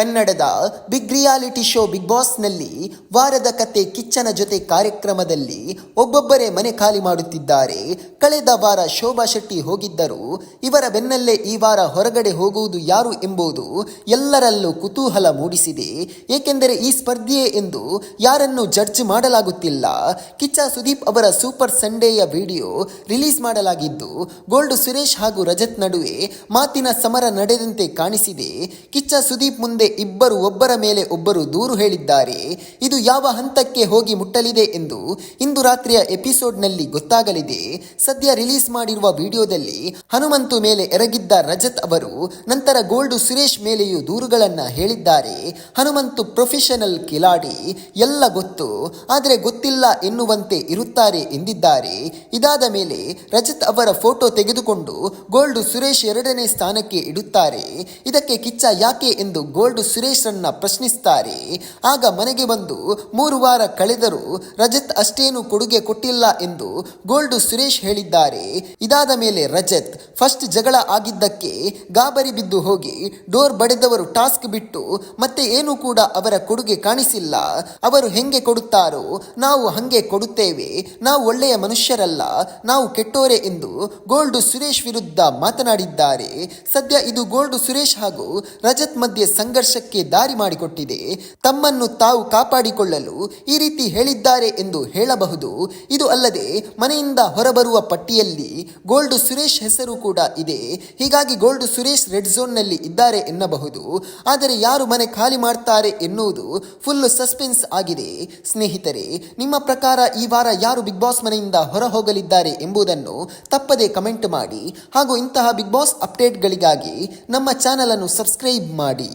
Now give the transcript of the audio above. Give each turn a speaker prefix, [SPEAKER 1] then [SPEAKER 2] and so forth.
[SPEAKER 1] ಕನ್ನಡದ big reality show big ಬಾಸ್ನಲ್ಲಿ ವಾರದ ಕತೆ ಕಿಚ್ಚನ ಜೊತೆ ಕಾರ್ಯಕ್ರಮದಲ್ಲಿ ಒಬ್ಬೊಬ್ಬರೇ ಮನೆ ಖಾಲಿ ಮಾಡುತ್ತಿದ್ದಾರೆ. ಕಳೆದ ವಾರ ಶೋಭಾ ಶೆಟ್ಟಿ ಹೋಗಿದ್ದರು. ಇವರ ಬೆನ್ನಲ್ಲೇ ಈ ವಾರ ಹೊರಗಡೆ ಹೋಗುವುದು ಯಾರು ಎಂಬುದು ಎಲ್ಲರಲ್ಲೂ ಕುತೂಹಲ ಮೂಡಿಸಿದೆ. ಏಕೆಂದರೆ ಈ ಸ್ಪರ್ಧೆಯೇ ಎಂದು ಯಾರನ್ನು ಜಡ್ಜ್ ಮಾಡಲಾಗುತ್ತಿಲ್ಲ. ಕಿಚ್ಚ ಸುದೀಪ್ ಅವರ ಸೂಪರ್ ಸಂಡೇಯ ವಿಡಿಯೋ ರಿಲೀಸ್ ಮಾಡಲಾಗಿದ್ದು, ಗೋಲ್ಡ್ ಸುರೇಶ್ ಹಾಗೂ ರಜತ್ ನಡುವೆ ಮಾತಿನ ಸಮರ ನಡೆದಂತೆ ಕಾಣಿಸಿದೆ. ಕಿಚ್ಚ ಸುದೀಪ್ ಮುಂದೆ ಇಬ್ಬರು ಒಬ್ಬರ ಮೇಲೆ ಒಬ್ಬರು ದೂರು ಹೇಳಿದ್ದಾರೆ. ಇದು ಯಾವ ಹಂತಕ್ಕೆ ಹೋಗಿ ಮುಟ್ಟಲಿದೆ ಎಂದು ಇಂದು ರಾತ್ರಿಯ ಎಪಿಸೋಡ್ನಲ್ಲಿ ಗೊತ್ತಾಗಲಿದೆ. ಸದ್ಯ ರಿಲೀಸ್ ಮಾಡಿರುವ ವಿಡಿಯೋದಲ್ಲಿ ಹನುಮಂತು ಮೇಲೆ ಎರಗಿದ್ದ ರಜತ್ ಅವರು, ನಂತರ ಗೋಲ್ಡ್ ಸುರೇಶ್ ಮೇಲೆಯೂ ದೂರುಗಳನ್ನು ಹೇಳಿದ್ದಾರೆ. ಹನುಮಂತು ಪ್ರೊಫೆಷನಲ್ ಕಿಲಾಡಿ, ಎಲ್ಲ ಗೊತ್ತು, ಆದರೆ ಗೊತ್ತಿಲ್ಲ ಎನ್ನುವಂತೆ ಇರುತ್ತಾರೆ ಎಂದಿದ್ದಾರೆ. ಇದಾದ ಮೇಲೆ ರಜತ್ ಅವರ ಫೋಟೋ ತೆಗೆದುಕೊಂಡು ಗೋಲ್ಡ್ ಸುರೇಶ್ ಎರಡನೇ ಸ್ಥಾನಕ್ಕೆ ಇಡುತ್ತಾರೆ. ಇದಕ್ಕೆ ಕಿಚ್ಚ ಯಾಕೆ ಎಂದು ಗೋಲ್ಡ್ ಸುರೇಶ್ರನ್ನ ಪ್ರಶ್ನಿಸ್ತಾರೆ. ಆಗ ಮನೆಗೆ ಬಂದು ಮೂರು ವಾರ ಕಳೆದರೂ ರಜತ್ ಅಷ್ಟೇನು ಕೊಡುಗೆ ಕೊಟ್ಟಿಲ್ಲ ಎಂದು ಗೋಲ್ಡು ಸುರೇಶ್ ಹೇಳಿದ್ದಾರೆ. ಇದಾದ ಮೇಲೆ ರಜತ್ ಫಸ್ಟ್ ಜಗಳ ಆಗಿದ್ದಕ್ಕೆ ಗಾಬರಿ ಬಿದ್ದು ಹೋಗಿ ಡೋರ್ ಬಡೆದವರು ಟಾಸ್ಕ್ ಬಿಟ್ಟು ಮತ್ತೆ ಏನು ಕೂಡ ಅವರ ಕೊಡುಗೆ ಕಾಣಿಸಿಲ್ಲ. ಅವರು ಹೆಂಗೆ ಕೊಡುತ್ತಾರೋ, ನಾವು ಹಂಗೆ ಕೊಡುತ್ತೇವೆ, ನಾವು ಒಳ್ಳೆಯ ಮನುಷ್ಯರಲ್ಲ, ನಾವು ಕೆಟ್ಟೋರೆ ಎಂದು ಗೋಲ್ಡ್ ಸುರೇಶ್ ವಿರುದ್ಧ ಮಾತನಾಡಿದ್ದಾರೆ. ಸದ್ಯ ಇದು ಗೋಲ್ಡ್ ಸುರೇಶ್ ಹಾಗೂ ರಜತ್ ಮಧ್ಯೆ ಸಂಘರ್ಷಕ್ಕೆ ದಾರಿ ಮಾಡಿಕೊಟ್ಟಿದೆ. ತಮ್ಮನ್ನು ತಾವು ಕಾಪಾಡಿಕೊಳ್ಳಲು ಈ ರೀತಿ ಹೇಳಿದ್ದಾರೆ ಎಂದು ಹೇಳಬಹುದು. ಇದು ಅಲ್ಲದೆ ಮನೆಯಿಂದ ಹೊರಬರುವ ಪಟ್ಟಿಯಲ್ಲಿ ಗೋಲ್ಡ್ ಸುರೇಶ್ ಹೆಸರು ಕೂಡ ಇದೆ. ಹೀಗಾಗಿ ಗೋಲ್ಡ್ ಸುರೇಶ್ ರೆಡ್ ಝೋನ್ನಲ್ಲಿ ಇದ್ದಾರೆ ಎನ್ನಬಹುದು. ಆದರೆ ಯಾರು ಮನೆ ಖಾಲಿ ಮಾಡ್ತಾರೆ ಎನ್ನುವುದು ಫುಲ್ ಸಸ್ಪೆನ್ಸ್ ಆಗಿದೆ. ಸ್ನೇಹಿತರೆ, ನಿಮ್ಮ ಪ್ರಕಾರ ಈ ವಾರ ಯಾರು ಬಿಗ್ ಬಾಸ್ ಮನೆಯಿಂದ ಹೊರ ಹೋಗಲಿದ್ದಾರೆ ಎಂಬುದನ್ನು ತಪ್ಪದೆ ಕಮೆಂಟ್ ಮಾಡಿ. ಹಾಗೂ ಇಂತಹ ಬಿಗ್ ಬಾಸ್ ಅಪ್ಡೇಟ್ಗಳಿಗಾಗಿ ನಮ್ಮ ಚಾನಲನ್ನು ಸಬ್ಸ್ಕ್ರೈಬ್ ಮಾಡಿ.